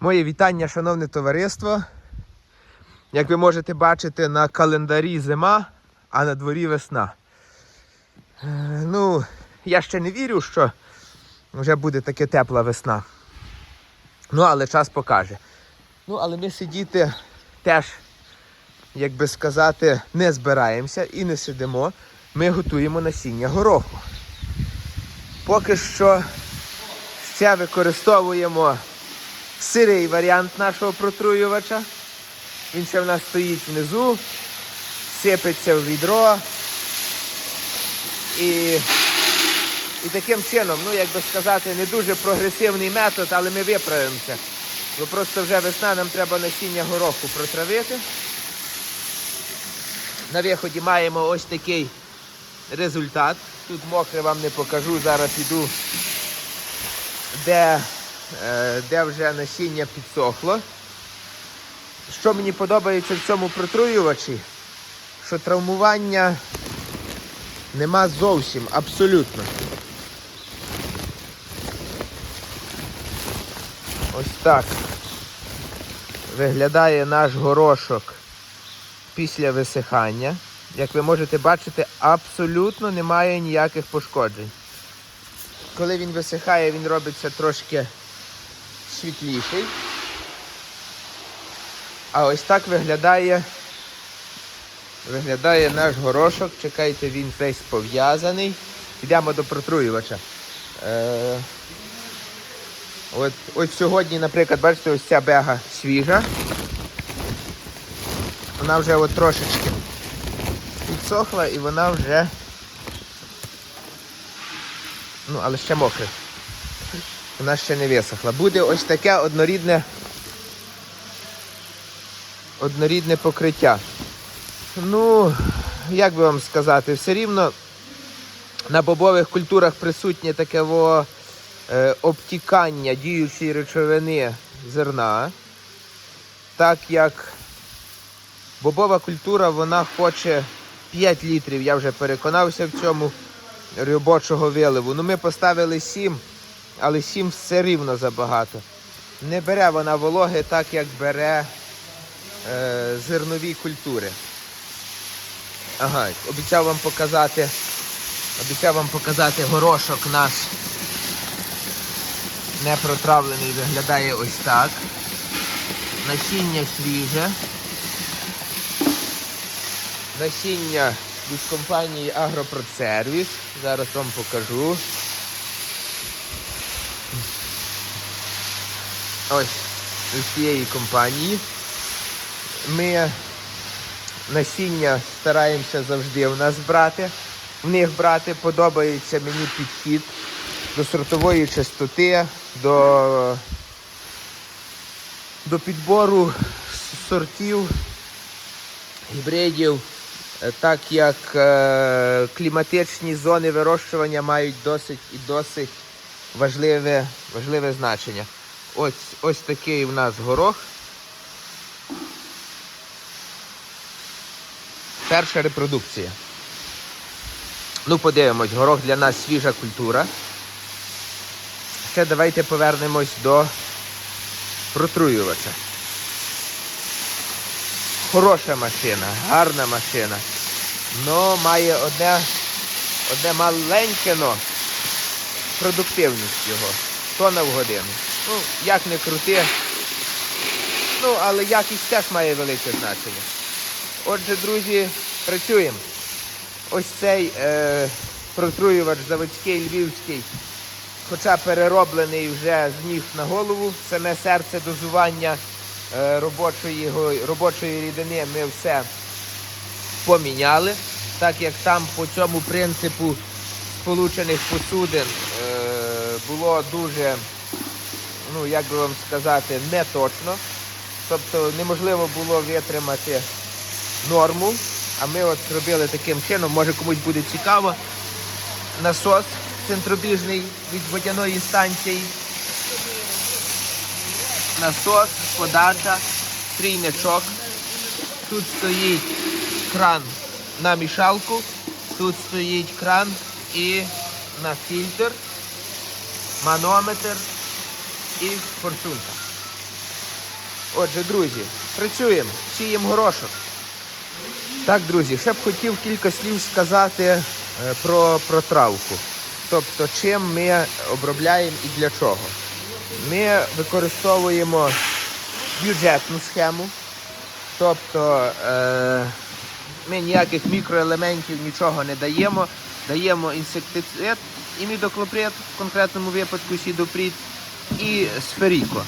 Моє вітання, шановне товариство. Як ви можете бачити, на календарі зима, а на дворі весна. Е, Ну, я ще не вірю, що вже буде таке тепла весна. Ну, але час покаже. Ну, але ми сидіти теж, як би сказати, не збираємося і не сидимо. Ми готуємо насіння гороху. Поки що ще використовуємо сирий варіант нашого протруювача. Він ще в нас стоїть внизу, сипеться в відро. І, і таким чином, ну як би сказати, не дуже прогресивний метод, але ми виправимося. Бо просто вже весна, нам треба насіння гороху протравити. На виході маємо ось такий результат. Тут мокре вам не покажу, зараз іду, де, де вже насіння підсохло. Що мені подобається в цьому протруювачі, що травмування нема зовсім, абсолютно. Ось так виглядає наш горошок після висихання. Як ви можете бачити, абсолютно немає ніяких пошкоджень. Коли він висихає, він робиться трошки світліший. А ось так виглядає, виглядає наш горошок. Чекайте, він весь пов'язаний. Йдемо до протруювача. Е, от, ось сьогодні, наприклад, бачите, ось ця бега свіжа. Вона вже от трошечки підсохла і вона вже. Ну, але ще мокра. Вона ще не висохла. Буде ось таке однорідне однорідне покриття. Ну, як би вам сказати, все рівно на бобових культурах присутнє таке во, е, обтікання діючої речовини зерна. Так як бобова культура вона хоче 5 літрів, я вже переконався в цьому робочого виливу. Ну ми поставили 7, але 7 все рівно забагато. Не бере вона вологи так, як бере е, зернові культури. Ага, обіцяв вам показати, обіцяв вам показати горошок наш непротравлений виглядає ось так. Насіння свіже. Насіння від компанії Агропродсервіс. Зараз вам покажу. Ось від цієї компанії. Ми насіння стараємося завжди в нас брати. В них брати подобається мені підхід до сортової чистоти, до, до підбору сортів, гібридів, Е, так як е, кліматичні зони вирощування мають досить і досить важливе, важливе значення. Ось, ось такий в нас горох. Перша репродукція. Ну, подивимось, горох для нас свіжа культура. Ще давайте повернемось до протруювача. Хороша машина, гарна машина. Но має одне, одне маленьке но. Продуктивність його. Тона в годину. Ну, як не крути. Ну, але якість теж має велике значення. Отже, друзі, працюємо. Ось цей е, протруювач заводський львівський, хоча перероблений вже з ніг на голову, саме серце дозування е, робочої, робочої рідини ми все поміняли, так як там по цьому принципу сполучених посудин е, було дуже, ну як би вам сказати, не точно. Тобто неможливо було витримати норму. А ми от зробили таким чином, може комусь буде цікаво. Насос центробіжний від водяної станції. Насос, подача, трійничок. Тут стоїть кран на мішалку, тут стоїть кран і на фільтр, манометр і форсунка. Отже, друзі, працюємо, сіємо горошок. Так, друзі, ще б хотів кілька слів сказати е, про, про травку. Тобто, чим ми обробляємо і для чого. Ми використовуємо бюджетну схему, тобто е, ми ніяких мікроелементів нічого не даємо. Даємо інсектицид і мідоклоприд, в конкретному випадку сідопрід, і сферіко.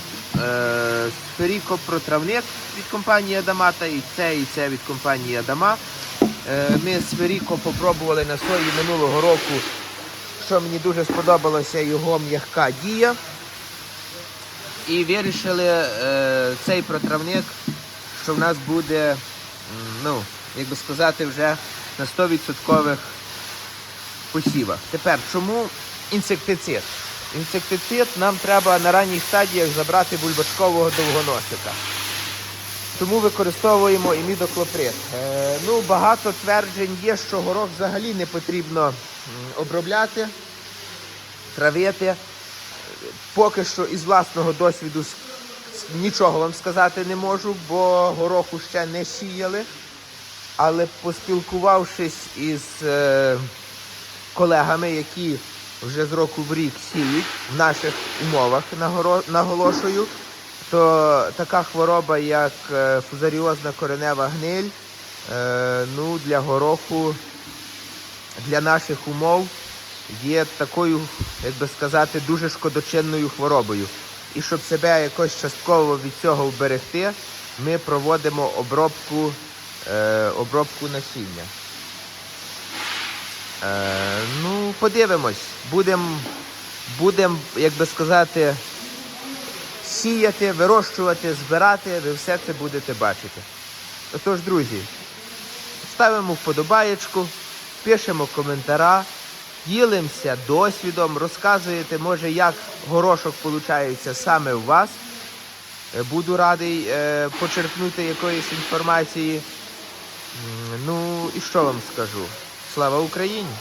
Сферіко протравник від компанії Адамата, і це, і це від компанії Адама. Е, ми сферіко попробували на сої минулого року, що мені дуже сподобалося, його м'яка дія. І вирішили е, цей протравник, що в нас буде, ну, як би сказати, вже на 100% посівах. Тепер, чому інсектицид? Інсектицид нам треба на ранніх стадіях забрати бульбачкового довгоносика. Тому використовуємо імідоклоприд. Е, ну, багато тверджень є, що горох взагалі не потрібно обробляти, травити. Поки що із власного досвіду нічого вам сказати не можу, бо гороху ще не сіяли. Але поспілкувавшись із е, колегами, які вже з року в рік сіють в наших умовах, наголошую, то така хвороба, як е, фузаріозна коренева гниль, е, ну, для гороху, для наших умов є такою, як би сказати, дуже шкодочинною хворобою. І щоб себе якось частково від цього вберегти, ми проводимо обробку, е, обробку насіння. Е, ну, подивимось. Будемо, будем, як би сказати, сіяти, вирощувати, збирати, ви все це будете бачити. Отож, друзі, ставимо вподобаєчку, пишемо коментара, ділимося досвідом, розказуєте, може, як горошок виходить саме у вас. Е, Буду радий е, почерпнути якоїсь інформації. Ну і що вам скажу? Слава Україні!